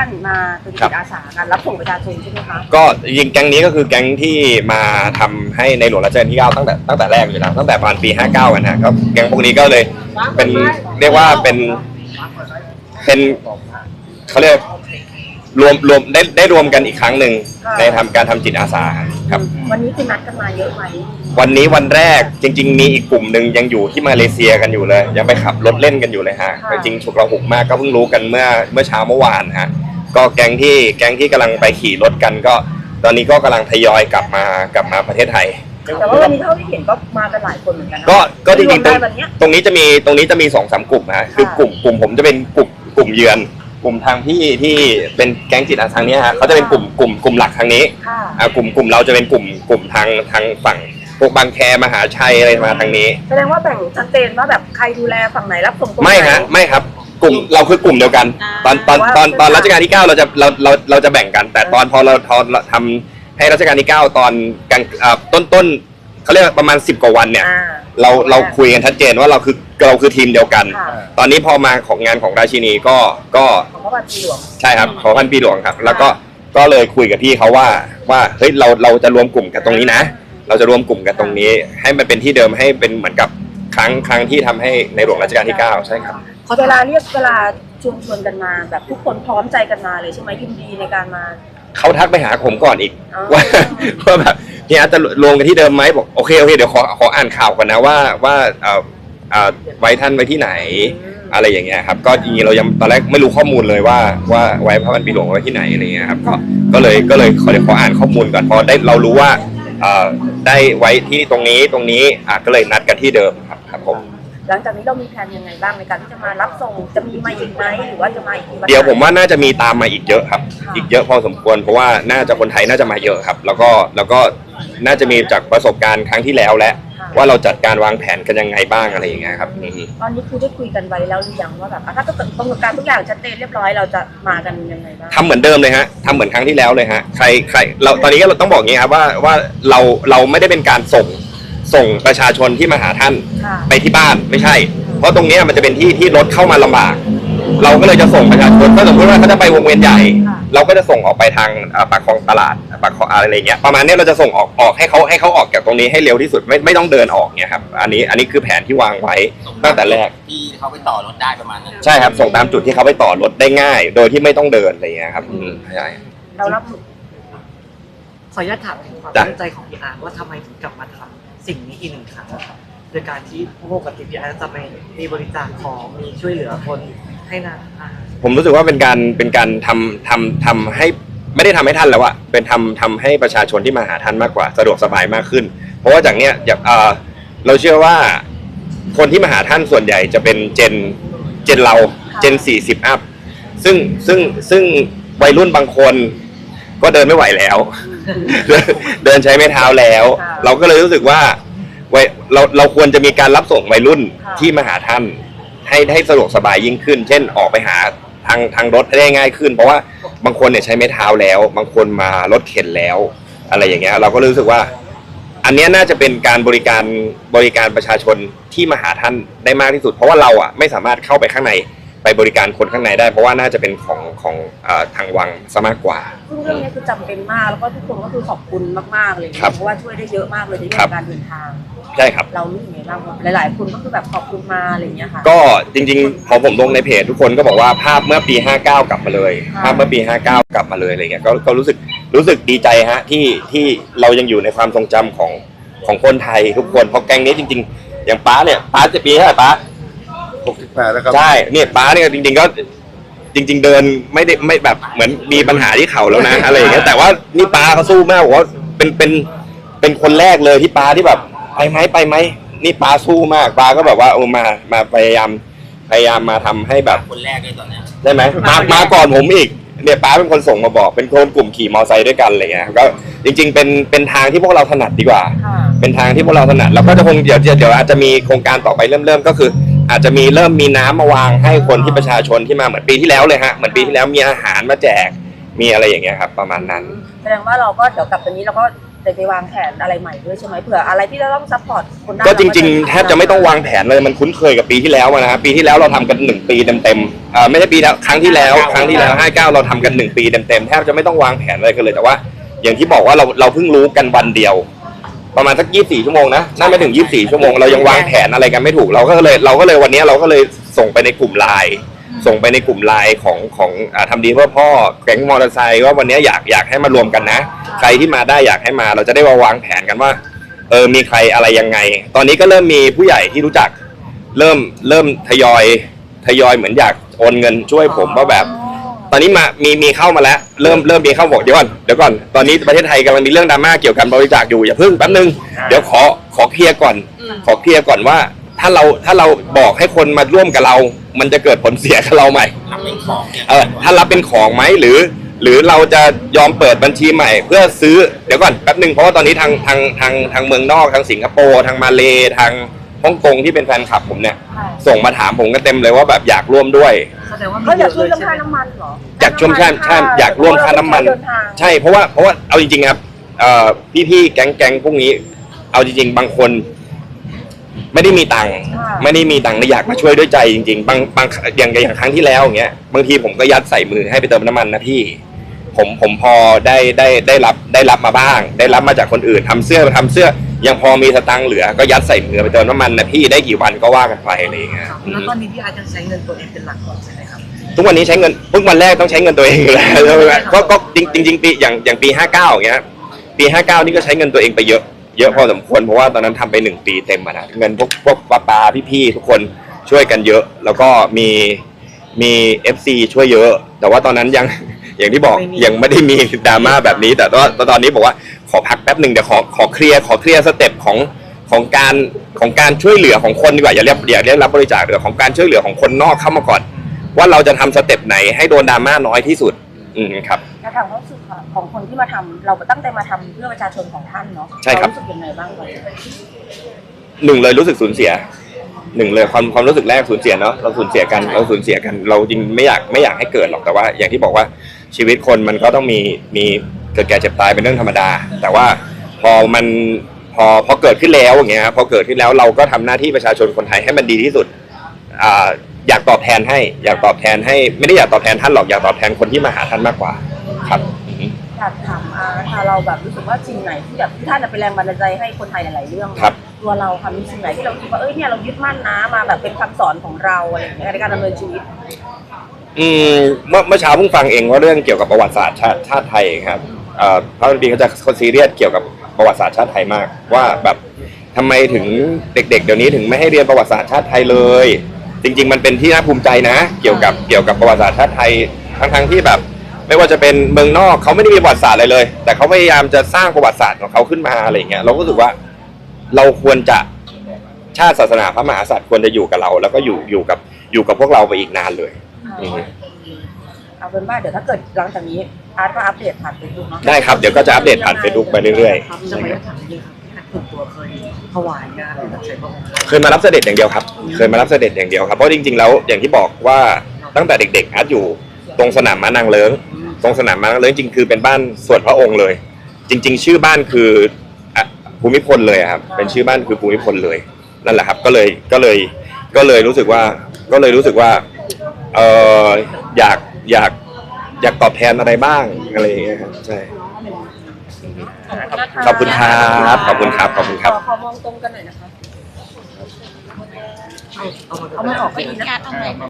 อนๆมาเป็นครัจิบตอาสากันรับส่งประชาชนใช่ไหมคะก็จริงๆแก๊งนี้ก็คือแก๊งที่มาทำให้ในหลวงรัชกาลที่ 9 ตั้งแต่ตั้งแต่แรกอยู่แล้วตั้งแต่ประมาณปี 59กันนะก็แก๊งพวกนี้ก็เลยเป็นเรียกว่าเป็นเป็นเขาเรียกรวมรวมได้ได้รวมกันอีกครั้งหนึ่งในทำการทำจิตอาสาครับ วันนี้คือนัดกันมาเยอะไหมวันนี้วันแรกจริง ๆ มีอีกกลุ่มหนึ่งยังอยู่ที่มาเลเซียกันอยู่เลย ยังไปขับรถเล่นกันอยู่เลยฮะจริงๆฉุกระหุกมากก็เพิ่งรู้กันเมื่อเมื่อเช้าเมื่อวานฮะ ก็แก๊งที่แก๊งที่กำลังไปขี่รถกันก็ ตอนนี้ก็กำลังทยอยกลับมากลับมาประเทศไทย แต่ว่าวันนี้เท่าที่เห็นก็มากันหลายคนเหมือนกันนะก็ก็จริงๆตรรวงมได้วันเนี้ย ตรงนี้จะมีตรงนี้จะมีสองสามกลุ่มฮะคือกลุ่มกลุ่มผมจะเป็นกลุ่มกลุ่มเยือน กลุ่มทางพี่ที่เป็นแก๊งจิตอาสาทางเนี้ยฮะเขาจะเป็นกลุ่มกลุ่มกลุ่มหลักทางนี้ค่ะ อ่ากลุ่มกลุ่มเราจะเป็นกลุ่มกลุ่มทางทางฝั่งพวกบางแคมหาชัยอะไรมาทางนี้ แสดงว่าแบ่งชัดเจนว่าแบบใครดูแลฝั่งไหนรับส่งตรงไหนไม่ฮะไม่ครับ กลุ่มเราคือกลุ่มเดียวกัน ตอนตอนตอนตอนรัชกาลที่9เราจะเราเราเราจะแบ่งกัน แต่ตอนพอเราพอเราทำให้รัชกาลที่9ตอนกลางอ่าต้นต้นเขาเรียกว่าประมาณ10กว่าวันเนี่ยอ่าเราเราคุยกันชัดเจนว่าเราคือเราคือทีมเดียวกันค่ะตอนนี้พอมาของงานของราชินีก็ก็ของพระบาทปีหลวงใช่ครับขอพันปีหลวงครับ แล้วก็ก็เลยคุยกับพี่เขาว่าว่าเฮ้ยเราเราจะรวมกลุ่มกันตรงนี้นะ เราจะรวมกลุ่มกันตรงนี้ ให้มันเป็นที่เดิมให้เป็นเหมือนกับครั้งครั้งที่ทำให้ในหลวงรัชกาลที่ 9 ใช่ครับ เวลาเรียกเวลาชวนชวนกันมา แบบทุกคนพร้อมใจกันมาเลยใช่ไหมยินดีในการมา เขาทักไปหาผมก่อนอีกอ๋อ ว่าว่าแบบเนี่ยจะรวมกันที่เดิมไหมบอกโอเคโอเคเดี๋ยวขอขออ่านข่าวก่อนนะว่าว่าเอ่อเอ่อไว้ท่านไว้ที่ไหน อะไรอย่างเงี้ยครับก็จริงๆเรายังตอนแรกไม่รู้ข้อมูลเลยว่าว่าไว้พระพันปีหลวงไว้ที่ไหนอะไรเงี้ยครับก็ก็เลยก็เลยขอเดี๋ยวขออ่านข้อมูลก่อนพอได้เรารู้ว่าเอ่อได้ไว้ที่ตรงนี้ตรงนี้อะก็เลยนัดกันที่เดิมครับครับผม หลังจากนี้เรามีแผนยังไงบ้างในการที่จะมารับส่งจะมีมาอีกไหมหรือว่าจะมาอีกทีนเดี๋ยวผมว่าน่าจะมีตามมาอีกเยอะครับ ค่ะ อีกเยอะพอสมควรเพราะว่าน่าจะคนไทยน่าจะมาเยอะครับ แล้วก็แล้วก็น่าจะมีจากประสบการณ์ครั้งที่แล้วและค่ะว่าเราจัดการวางแผนกันยังไงบ้างอะไรอย่างเงี้ยครับอือฮึตอนนี้คือได้คุยกันไว้แล้วหรือยังว่าแบบอะถ้าเกิดกำหนดการทุกอย่างชัดเจนเรียบร้อยเราจะมากันยังไงบ้าง ทำเหมือนเดิมเลยฮะทำเหมือนครั้งที่แล้วเลยฮะใครใครเราตอนนี้ก็เราต้องบอกอย่างงี้ครับว่าว่าเราเราไม่ได้เป็นการส่ง ส่งประชาชนที่มาหาท่านค่ะไปที่บ้านไม่ใช่ เพราะตรงเนี้ยมันจะเป็นที่ที่รถเข้ามาลำบาก เราก็เลยจะส่งประชาชนถ้าสมมติว่าเขาจะไปวงเวียนใหญ่ ค่ะ เราก็จะส่งออกไปทางเอ่อปากคลองตลาดปากคลองอะไรเงี้ยประมาณเนี้ยเราจะส่งออกออกให้เขาให้เขาออกจากตรงนี้ให้เร็วที่สุดไม่ไม่ต้องเดินออกเนี่ยครับอันนี้อันนี้คือแผนที่วางไว้ตั้งแต่แรก ที่เขาไปต่อรถได้ประมาณนั้น ใช่ครับส่งตามจุดที่เขาไปต่อรถได้ง่าย โดยที่ไม่ต้องเดินอะไรเงี้ยครับอืมใช่ เรารับขออนุญาตถามถึงความจ้ะ ตั้งใจของพี่อาร์ตว่าทำไมถึงกลับมาทำ สิ่งนี้อีกหนึ่งครั้งนะครับโดยการที่ปกติพี่อาร์ตจะไปมีบริจาคของมีช่วยเหลือคนให้นะอาหารผมรู้สึกว่าเป็นการเป็นการทำทำทำให้ไม่ได้ทำให้ท่านแล้วอะเป็นทำทำให้ประชาชนที่มาหาท่านมากกว่า สะดวกสบายมากขึ้น เพราะว่าจากเนี้ยอย่างเอ่อเราเชื่อว่าคนที่มาหาท่านส่วนใหญ่จะเป็นเจนเจนเราเจนสี่สิบอัพ ซึ่งซึ่งซึ่งวัยรุ่นบางคนก็เดินไม่ไหวแล้ว เดินเดินใช้ไม้เท้าแล้ว ค่ะเราก็เลยรู้สึกว่าวัยเราเราควรจะมีการรับส่งวัยรุ่นค่ะ ที่มาหาท่าน ให้ให้สะดวกสบายยิ่งขึ้น เช่นออกไปหาทางทางรถได้ง่ายขึ้น เพราะว่าบางคนเนี่ยใช้ไม้เท้าแล้ว บางคนมารถเข็นแล้ว อะไรอย่างเงี้ยเราก็รู้สึกว่า อันเนี้ยน่าจะเป็นการบริการบริการประชาชนที่มาหาท่านได้มากที่สุด เพราะว่าเราอะไม่สามารถเข้าไปข้างในไปบริการคนข้างในได้ เพราะว่าน่าจะเป็นของ ของเอ่อทางวังซะมากกว่า ซึ่งเรื่องนี้คือจำเป็นมากแล้วก็ทุกคนก็คือขอบคุณมากๆเลยครับเพราะว่าช่วยได้เยอะมากเลยในเรื่ครัอบงการเดินทาง ใช่ครับ เรารู้สึกไงบ้างหลาย ๆ คนก็คือแบบขอบคุณมาอะไรอย่างเงี้ยค่ะ ก็จริงๆ พอผมลงในเพจทุกคนก็บอกว่าภาพเมื่อปี 59 กลับมาเลย ค่ะ ภาพเมื่อปี 59 กลับมาเลยอะไรเงี้ยก็ก็รู้สึกรู้สึกดีใจฮะที่ที่เรายังอยู่ในความทรงจำของของคนไทยทุกคนเพราะแก๊งนี้จริง ๆ อย่างป้าเนี่ยป้าจะปีเท่าไหร่ป้า68แล้วครับ ใช่เนี่ยป้าเนี่ยจริงๆก็ จริง ๆ เดินไม่ได้ไม่แบบเหมือนมีปัญหาที่เข่าแล้วนะ อะไรอย่างเงี้ยแต่ว่านี่ป้าเขาสู้มากบอกว่าเป็นเป็นเป็นคนแรกเลยที่ป้าที่แบบไปไหมไปไหมนี่ป้าสู้มากป้าก็แบบว่าโอ้มามาพยายามพยายามมาทำให้แบบคนแรกเลยตอนเนี้ยได้ไหมมามาก่อนผมอีกเนี่ยป้าเป็นคนส่งมาบอก เป็นคนกลุ่มขี่มอไซค์ด้วยกันอะไรเงี้ยก็จริง ๆ เป็นเป็นทางที่พวกเราถนัดดีกว่า ค่ะเป็นทางที่พวกเราถนัดแล้วก็จะคงเดี๋ยวเดี๋ยวเดี๋ยวอาจจะมีโครงการต่อไปเริ่มเริ่มก็คือ อาจจะมีเริ่มมีน้ำมาวางให้คนที่ประชาชนที่มาเหมือนปีที่แล้วเลยฮะเหมือนปีที่แล้วมีอาหารมาแจกมีอะไรอย่างเงี้ยครับ ประมาณนั้น แสดงว่าเราก็เดี๋ยวกลับตอนนี้เราก็ได้ไปวางแผนอะไรใหม่ด้วยใช่ไหมเผื่ออะไรที่เราต้องซัพพอร์ตคนด้านก็จริงเาๆแทบจะไม่ต้องวางแผนเลยมันคุ้นเคยกับปีที่แล้วอะนะฮะปีที่แล้วเราทำกันหนึ่งปีเต็มๆเอ่อไม่ใช่ปีแล้วครั้งที่แล้วครั้งที่แล้วห้าเก้าเราทำกันหนึ่งปีเต็มๆแทบจะไม่ต้องวางแผนอะไรกันเลยแต่ว่า อย่างที่บอกว่าเราเราเพิ่งรู้กันวันเดียว ประมาณสักยี่สี่ชั่วโมงนะน่าไม่ถึงยี่สี่ชั่วโมงเรายังวางแผนอะไรกันไม่ถูกเราก็เลยเราก็เลยวันนี้เราก็เลยส่งไปในกลุ่มไลน์ส่งไปในกลุ่มไลน์ของของอ่าทำดีเพื่อพ่อแก๊งมอเตอร์ไซค์ว่าวันนี้อยากอยากให้มารวมกันนะ ใครที่มาได้อยากให้มาเราจะได้มาวางแผนกันว่าเออมีใครอะไรยังไง ตอนนี้ก็เริ่มมีผู้ใหญ่ที่รู้จัก เริ่มเริ่มทยอยทยอยเหมือนอยากโอนเงินช่วยผมว่าแบบต อนนี้มามีมีเข้ามาแล้ว เริ่มเริ่มมีเข้าบอกเดี๋ยวก่อนเดี๋ยวก่อนตอนนี้ประเทศไทยกำลังมีเรื่องดราม่าเกี่ยวกับบริจาคอยู่อย่าเพิ่งแป๊บนึงเดี๋ยวขอขอเคลียร์ก่อน ขอเคลียร์ก่อนว่า ถ้าเราถ้าเราบอกให้คนมาร่วมกับเรา มันจะเกิดผลเสียกับเราไหมรับเป็นของเนี่ยเออถ้ารับเป็นของไหมหรือ หรือเราจะยอมเปิดบัญชีใหม่ เพื่อซื้อเดี๋ยวก่อนแป๊บหนึ่งเพราะว่าตอนนี้ทางทางทางทางเมืองนอกทางสิงคโปร์ทางมาเลทางฮ่องกงที่เป็นแฟนคลับผมเนี่ยค่ะส่งมาถามผมกันเต็มเลยว่าแบบอยากร่วมด้วย แสดงว่ามีเขาอเยยากอะช่วยเลยเรื่องใช่ไหม ค่าน้ำมันเหรออยากช่วยใช่ใช่อยากร่วมค่าน้ำมัน เดิทาง ใช่เพราะว่าเพราะว่าเอาจริงๆครับเอ่อพี่ๆแก๊งแก๊งพวกนี้ เอาจริง ๆ บางคน ไม่ได้มีตังค์ไม่ได้มีตังค์แต่อยากมาช่วยด้วยใจจริง ๆ บางบางอย่างอย่างครั้งที่แล้วอย่างเงี้ยบางทีผมก็ยัดใส่มือให้ไปเติมน้ำมันนะพี่ ผมผมพอได้ได้ได้รับได้รับมาบ้าง ได้รับมาจากคนอื่นทำเสื้อทำเสื้อ ยังพอมีสตังค์เหลือก็ยัดใส่มือไปเติมน้ำมันนะพี่ได้กี่วันก็ว่ากันไปอะไรอย่างเงี้ยครับอืแล้วมตอนนี้พี่อาร์ตยังใช้เงินตัวเองเป็นหลักก่อนใช่ไหมครับ ทุกวันนี้ใช้เงินทุกวันแรกต้องใช้เงินตัวเองอยู่แล้วใช่ไหมก็ก็จริงจริงๆปีอย่างอย่างปีห้าเก้าอย่างเงี้ยปีห้าเก้านี่ก็ใช้เงินตัวเองไปเยอะ เยอะพอสมควรเพราะว่าตอนนั้นทำไปหนึ่งปีเต็มอะนะเงินพวกพวกป้าปาพี่ๆทุกคนช่วยกันเยอะ แล้วก็มีมีเอฟซีช่วยเยอะ แต่ว่าตอนนั้นยัง อย่างที่บอกไม่มียังไม่ได้มีดราม่าแบบนี้ แต่ว่าตอนนี้บอกว่าขอพักแป๊บหนึ่งเดี๋ยวขอขอเคลียร์ขอเคลียร์สเต็ปของของการของการช่วยเหลือของคนดีกว่าอย่าเรียกอย่าเรียกรับบริจาคเดี๋ยวของการช่วยเหลือของคนนอกเข้ามาก่อน ว่าเราจะทำสเต็ปไหนให้โดนดราม่าน้อยที่สุด อืมครับในทางความรู้สึกของคนที่มาทำเราก็ตั้งใจมาทำเพื่อประชาชนของท่านเนาะใช่ครับเารู้สึกยังไงบ้างตอนนี้หนึ่งเลยรู้สึกสูญเสียหนึ่งเลยความความรู้สึกแรกสูญเสียเนาะเราสูญเสียกันเราสูญเสียกัน เราจริงไม่อยากไม่อยากให้เกิดหรอกแต่ว่า อย่างที่บอกว่า ชีวิตคนมันก็ต้องมีมีเกิดแก่เจ็บตายเป็นเรื่องธรรมดา แต่ว่าพอมันพอพอเกิดขึ้นแล้วอย่างเงี้ยครับพอเกิดขึ้นแล้วเราก็ทำหน้าที่ประชาชนคนไทยให้มันดีที่สุดอ่าอยากตอบแทนให้ อยากตอบแทนให้ไม่ได้อยากตอบแทนท่านหรอกอยากตอบแทนคนที่มาหาท่านมากกว่าครับอือฮึอยากถามอาร์ตค่ะเราแบบรู้สึกว่าสิ่งไหนที่แบบที่ท่านจะเป็นแรงบันดาลใจให้คนไทยหลายๆเรื่องครับ ตัวเราค่ะมีสิ่งไหนที่เราคิดว่าเอ้ยเนี่ยเรายึดมั่นนะมาแบบเป็นคำสอนของเราอะไรอย่างเงี้ยในการดำเนินชีวิต อืมเมื่อเมื่อเช้าเพิ่งฟังเองว่าเรื่องเกี่ยวกับประวัติศาสตร์ชาติชาติไทยครับเอ่อพระบัณฑิตเขาจะคนซีเรียสเกี่ยวกับประวัติศาสตร์ชาติไทยมาก ว่าแบบทำไมถึงเด็ก ๆ เดี๋ยวนี้ถึงไม่ให้เรียนประวัติศาสตร์ชาติไทยเลย จริง ๆ มันเป็นที่น่าภูมิใจนะ เกี่ยวกับเกี่ยวกับประวัติศาสตร์ชาติไทยทั้งๆที่แบบ ไม่ว่าจะเป็นเมืองนอกเขาไม่ได้มีประวัติศาสตร์อะไรเลย แต่เขาพยายามจะสร้างประวัติศาสตร์ของเขาขึ้นมาอะไรอย่างเงี้ยเราก็รู้สึกว่าเราควรจะชาติศาสนาพระมหากษัตริย์ควรจะอยู่กับเรา แล้วก็อยู่อยู่กับอยู่กับพวกเราไปอีกนานเลย อือฮึเอาเป็นว่าเดี๋ยวถ้าเกิดหลังจากนี้อาร์ตก็อัปเดตผ่านเฟซบุ๊กเนาะได้ครับเดี๋ยวก็จะอัปเดตผ่านเฟซบุ๊กไปเรื่อยครับๆจะใช่ไม่ครับถามนิดนึงครับพี่อาร์ตส่วนตัวเคยถวายงานหรือรับใช้พระองค์เคยมารับเสด็จอย่างเดียวครับ เคยมารับเสด็จอย่างเดียวครับเพราะจริงๆแล้วอย่างที่บอกว่าตั้งแต่เด็ก ๆอาร์ตอยู่ตรงสนามม้านางเลิ้งตรงสนามม้านางเลิ้งจริงๆคือเป็นบ้านส่วนพระองค์เลย จริง ๆ ชื่อบ้านคืออะภูมิพลเลยอะครับ เป็นชื่อบ้านคือภูมิพลเลยนั่นแหละครับ ก็เลยก็เลยก็เลยรู้สึกว่าก็เลยรู้สึกว่า เอออยากอยากอยากตอบแทนอะไรบ้างอะไรอย่างเงี้ยครับใช่ ขอบคุณครับขอบคุณครับขอบคุณครับขอขอมองตรงกันหน่อยนะคะ เอาเอามาเอามันออกไปอีกนะเอาใหม่